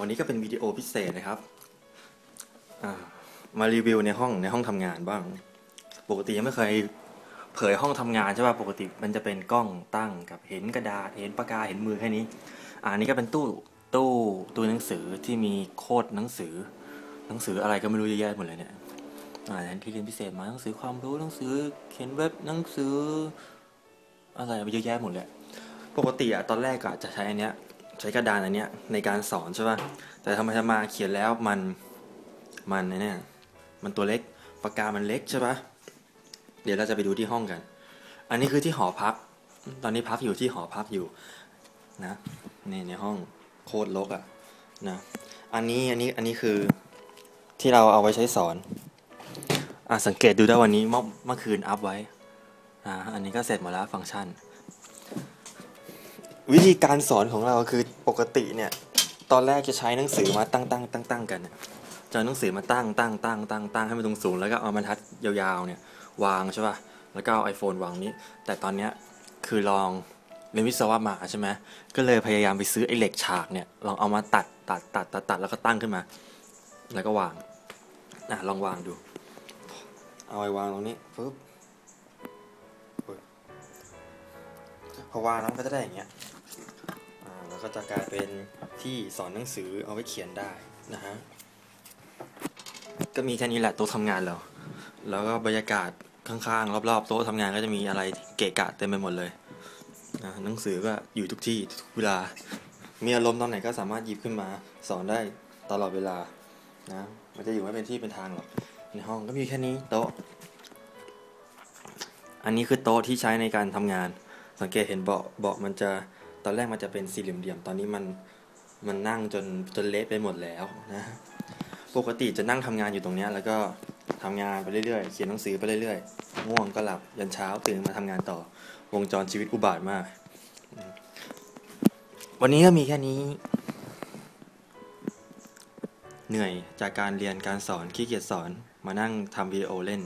วันนี้ก็เป็นวิดีโอพิเศษนะครับ มารีวิวในห้องในห้องทำงานบ้าง ปกติยังไม่เคยเผยห้องทำงานใช่ป่ะ ปกติมันจะเป็นกล้องตั้งกับเห็นกระดาษ เห็นปากกา เห็นมือแค่นี้ อันนี้ก็เป็นตู้ตู้ตู้หนังสือที่มีโคดหนังสือ หนังสืออะไรก็ไม่รู้เยอะแยะหมดเลยเนี่ยอ่าที่เรียนพิเศษมาหนังสือความรู้หนังสือเขียนเว็บหนังสืออะไรเยอะแยะหมดเลย ปกติอะตอนแรกอะจะใช้อันเนี้ย ใช้กระดานอันเนี้ยในการสอนใช่ป่ะ แต่ทำไมทำมาเขียนแล้วมันมันเนี่ยมันตัวเล็กปากกามันเล็กใช่ป่ะ เดี๋ยวเราจะไปดูที่ห้องกัน อันนี้คือที่หอพัก ตอนนี้พักอยู่ที่หอพักอยู่นะนี่ในห้องโคตรลกอะนะอันนี้อันนี้อันนี้คือที่เราเอาไว้ใช้สอนอะสังเกตดูได้วันนี้เมื่อเมื่อคืนอัพไว้อ่าอันนี้ก็เสร็จหมดแล้วฟังก์ชัน วิธีการสอนของเราคือปกติเนี่ย ตอนแรกจะใช้หนังสือมาตั้งตั้งตั้งตั้งกันเนี่ยจะเอาหนังสือมาตั้งตั้งตั้งตั้งตั้งให้มันตรงสูงแล้วก็เอาบรรทัดยาวๆเนี่ยวางใช่ป่ะแล้วก็เอา iPhone วางนี้ แต่ตอนเนี้ยคือลองเรียนวิศวะมาใช่ไหมก็เลยพยายามไปซื้อไอเหล็กฉากเนี่ยลองเอามาตัดตัดตัดตัดตัดแล้วก็ตั้งขึ้นมา แล้วก็วางอะลองวางดู เอาไว้วางตรงนี้ปึ๊บพอวางแล้วก็จะได้อย่างเงี้ย แล้วก็จะกลายเป็นที่สอนหนังสือเอาไว้เขียนได้นะฮะก็มีแค่นี้แหละโต๊ะทำงานเรา แล้วก็บรรยากาศข้างๆรอบๆ โต๊ะทำงานก็จะมีอะไรเกะกะเต็มไปหมดเลยนะหนังสือก็อยู่ทุกที่ทุกเวลา มีอารมณ์ตอนไหนก็สามารถหยิบขึ้นมาสอนได้ตลอดเวลานะมันจะอยู่ไม่เป็นที่เป็นทางหรอกในห้องก็มีแค่นี้โต๊ะ อันนี้คือโต๊ะที่ใช้ในการทำงาน สังเกตเห็นเบาะเบาะมันจะ ตอนแรกมันจะเป็นสี่เหลี่ยมๆตอนนี้มันมันนั่งจนจนเละไปหมดแล้วนะปกติจะนั่งทำงานอยู่ตรงเนี้ยแล้วก็ทำงานไปเรื่อยๆเขียนหนังสือไปเรื่อยๆง่วงก็หลับยันเช้าตื่นมาทำงานต่อวงจรชีวิตอุบาทมาก วันนี้ก็มีแค่นี้ เหนื่อยจากการเรียนการสอนขี้เกียจสอนมานั่งทำวิดีโอเล่น